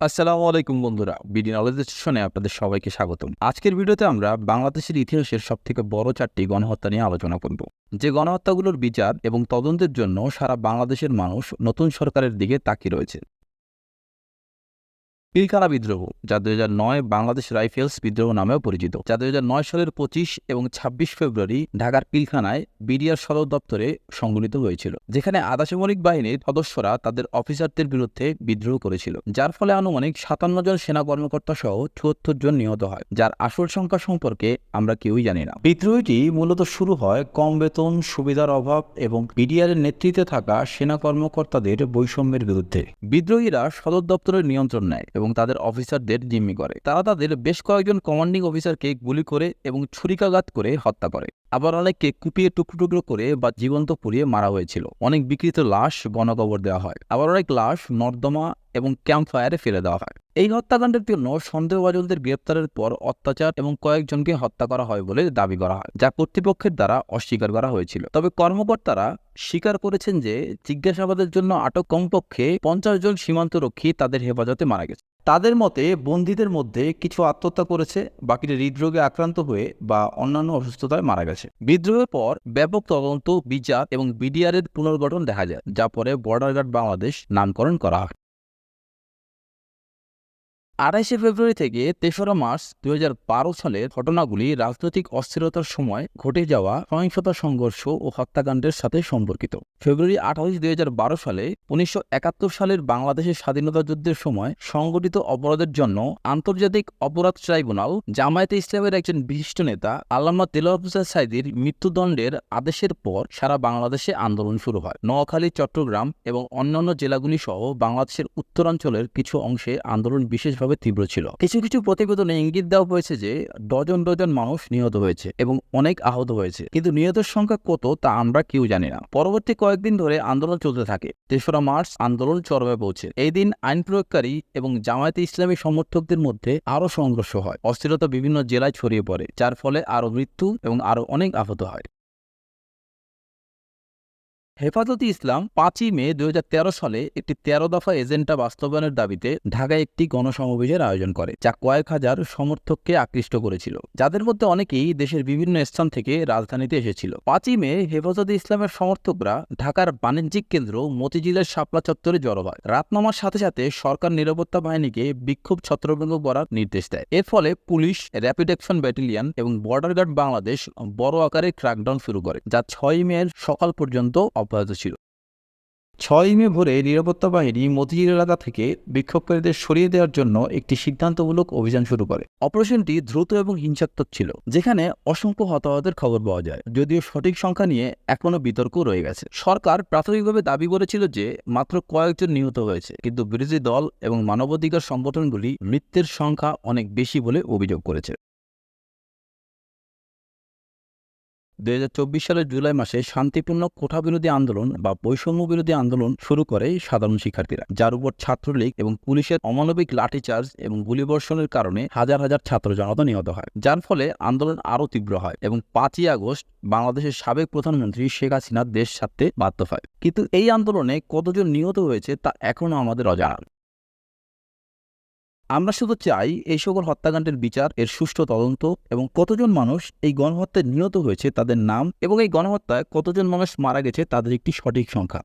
আসসালামু আলাইকুম বন্ধুরা, বিডি নলেজ স্টেশনে আপনাদের সবাইকে স্বাগতম। আজকের ভিডিওতে আমরা বাংলাদেশের ইতিহাসের সবথেকে বড় চারটি গণহত্যা নিয়ে আলোচনা করব। যে গণহত্যাগুলোর বিচার এবং তদন্তের জন্য সারা বাংলাদেশের মানুষ নতুন সরকারের দিকে তাকিয়ে রয়েছে। পিলখানা বিদ্রোহ, যা নয় বাংলাদেশ রাইফেলস বিদ্রোহ নামেও পরিচিত। যা নয় সালের পঁচিশ এবং ছাব্বিশ ফেব্রুয়ারি ঢাকার পিলখানায় বিডিআর সদর দপ্তরে সংগঠিত হয়েছিল, যেখানে আধাসামরিক বাহিনীর সদস্যরা তাদের অফিসারদের বিরুদ্ধে বিদ্রোহ করেছিল, যার ফলে আনুমানিক সাতান্ন জন সেনা কর্মকর্তা সহ চুয়াত্তর জন নিহত হয়, যার আসল সংখ্যা সম্পর্কে আমরা কেউই জানি না। বিদ্রোহটি মূলত শুরু হয় কম বেতন, সুবিধার অভাব এবং বিডিআর এর নেতৃত্বে থাকা সেনা কর্মকর্তাদের বৈষম্যের বিরুদ্ধে। বিদ্রোহীরা সদর দপ্তরের নিয়ন্ত্রণ নেয় এবং তাদের অফিসারদের জিম্মি করে। তারা তাদের বেশ কয়েকজন কমান্ডিং অফিসারকে গুলি করে এবং ছুরিকাঘাত করে হত্যা করে। আবার অনেককে কুপিয়ে টুকরো টুকরো করে বা জীবন্ত পুড়িয়ে মারা হয়েছিল। অনেক বিকৃত লাশ গণকবর দেওয়া হয়। আবার অনেক লাশ নর্দমা এবং ক্যাম্প ফায়ারে ফেলে দেওয়া হয়। এই হত্যাকাণ্ডের জন্য সন্দেহভাজনদের গ্রেপ্তারের পর অত্যাচার এবং কয়েকজনকে হত্যা করা হয় বলে দাবি করা হয়, যা কর্তৃপক্ষের দ্বারা অস্বীকার করা হয়েছিল। তবে কর্মকর্তারা স্বীকার করেছেন যে জিজ্ঞাসাবাদের জন্য আটক কমপক্ষে পঞ্চাশ জন সীমান্তরক্ষী তাদের হেফাজতে মারা গেছে। তাদের মতে বন্দীদের মধ্যে কিছু আত্মহত্যা করেছে বাকিটা হৃদরোগে আক্রান্ত হয়ে বা অন্যান্য অসুস্থতায় মারা গেছে। বিদ্রোহের পর ব্যাপক তদন্ত, বিচার এবং বিডিআর এর পুনর্গঠন দেখা যায়, যা পরে বর্ডার গার্ড বাংলাদেশ নামকরণ করা হয়। আড়াইশে ফেব্রুয়ারি থেকে তেসরা মার্চ দুই হাজার বারো সালের ঘটনাগুলি রাজনৈতিক অস্থিরতার সময় ঘটে যাওয়া, সহিংসতা, সংঘর্ষ ও হত্যাকাণ্ডের সাথে সম্পর্কিত। ফেব্রুয়ারি আঠাশ দুই সালে উনিশশো একাত্তর সালের বাংলাদেশের স্বাধীনতা যুদ্ধের সময় সংগঠিত অপরাধের জন্য আন্তর্জাতিক অপরাধ ট্রাইব্যুনাল জামায়াতে ইসলামের একজন বিশিষ্ট নেতা আল্লামা তেলাওয়াত হোসেন সাইদির মৃত্যুদণ্ডের আদেশের পর সারা বাংলাদেশে আন্দোলন শুরু হয়। নোয়াখালী, চট্টগ্রাম এবং অন্যান্য জেলাগুলি সহ বাংলাদেশের উত্তরাঞ্চলের কিছু অংশে আন্দোলন বিশেষভাবে তীব্র ছিল। কিছু কিছু প্রতিবেদনে ইঙ্গিত দেওয়া হয়েছে যে, ডজন ডজন মানুষ নিহত হয়েছে এবং অনেক আহত হয়েছে। কিন্তু নিহতের সংখ্যা কত তা আমরা কেউ জানি না। পরবর্তী কয়েকদিন ধরে আন্দোলন চলতে থাকে। তেসরা মার্চ আন্দোলন চরমে পৌঁছে। এই দিন আইন প্রয়োগকারী এবং জামায়াতে ইসলামী সমর্থকদের মধ্যে আরও সংঘর্ষ হয়। অস্থিরতা বিভিন্ন জেলায় ছড়িয়ে পড়ে, যার ফলে আরও মৃত্যু এবং আরও অনেক আহত হয়। হেফাজতে ইসলাম পাঁচই মে দু হাজার তেরো সালে একটি তেরো দফা এজেন্ডা বাস্তবায়নের দাবিতে ঢাকায় একটি গণসমাবেশের আয়োজন করে, যা কয়েক হাজার সমর্থককে আকৃষ্ট করেছিল। যাদের মধ্যে অনেকেই দেশের বিভিন্ন স্থান থেকে রাজধানীতে এসেছিল। পাঁচই মে হেফাজতে ইসলামের সমর্থকরা ঢাকার বাণিজ্যিক কেন্দ্র মতিঝিলের শাপলা চত্বরে জড়ো হয়। রাত নামার সাথে সাথে সরকার নিরাপত্তা বাহিনীকে বিক্ষোভ ছত্রভঙ্গ করার নির্দেশ দেয়। এর ফলে পুলিশ, র্যাপিড অ্যাকশন ব্যাটালিয়ন এবং বর্ডার গার্ড বাংলাদেশ বড় আকারে ক্র্যাকডাউন শুরু করে, যা ছয় মেয়ের সকাল পর্যন্ত অব্যাহত ছিল। ছয় মে ভোরে নিরাপত্তা বাহিনী মতিঝিল এলাকা থেকে বিক্ষোভকারীদের সরিয়ে দেওয়ার জন্য একটি সিদ্ধান্তমূলক অভিযান শুরু করে। অপারেশনটি দ্রুত এবং হিংসাত্মক ছিল, যেখানে অসংখ্য হতাহতের খবর পাওয়া যায়। যদিও সঠিক সংখ্যা নিয়ে এখনও বিতর্ক রয়ে গেছে। সরকার প্রাথমিকভাবে দাবি করেছিল যে মাত্র কয়েকজন নিহত হয়েছে, কিন্তু বিরোধী দল এবং মানবাধিকার সংগঠনগুলি মৃত্যুর সংখ্যা অনেক বেশি বলে অভিযোগ করেছে। দুই হাজার চব্বিশ সালের জুলাই মাসে শান্তিপূর্ণ কোঠা বিরোধী আন্দোলন বা বৈষম্য বিরোধী আন্দোলন শুরু করে সাধারণ শিক্ষার্থীরা, যার উপর ছাত্রলীগ এবং পুলিশের অমানবিক লাঠিচার্জ এবং গুলিবর্ষণের কারণে হাজার হাজার ছাত্র জনতা নিহত হয়, যার ফলে আন্দোলন আরও তীব্র হয় এবং পাঁচই আগস্ট বাংলাদেশের সাবেক প্রধানমন্ত্রী শেখ হাসিনা দেশ ছাড়তে বাধ্য হয়। কিন্তু এই আন্দোলনে কতজন নিহত হয়েছে তা এখনও আমাদের অজানা। আমরা শুধু চাই এই সকল হত্যাকাণ্ডের বিচার, এর সুষ্ঠু তদন্ত এবং কতজন মানুষ এই গণহত্যায় নিহত হয়েছে তাদের নাম এবং এই গণহত্যায় কতজন মানুষ মারা গেছে তাদের একটি সঠিক সংখ্যা।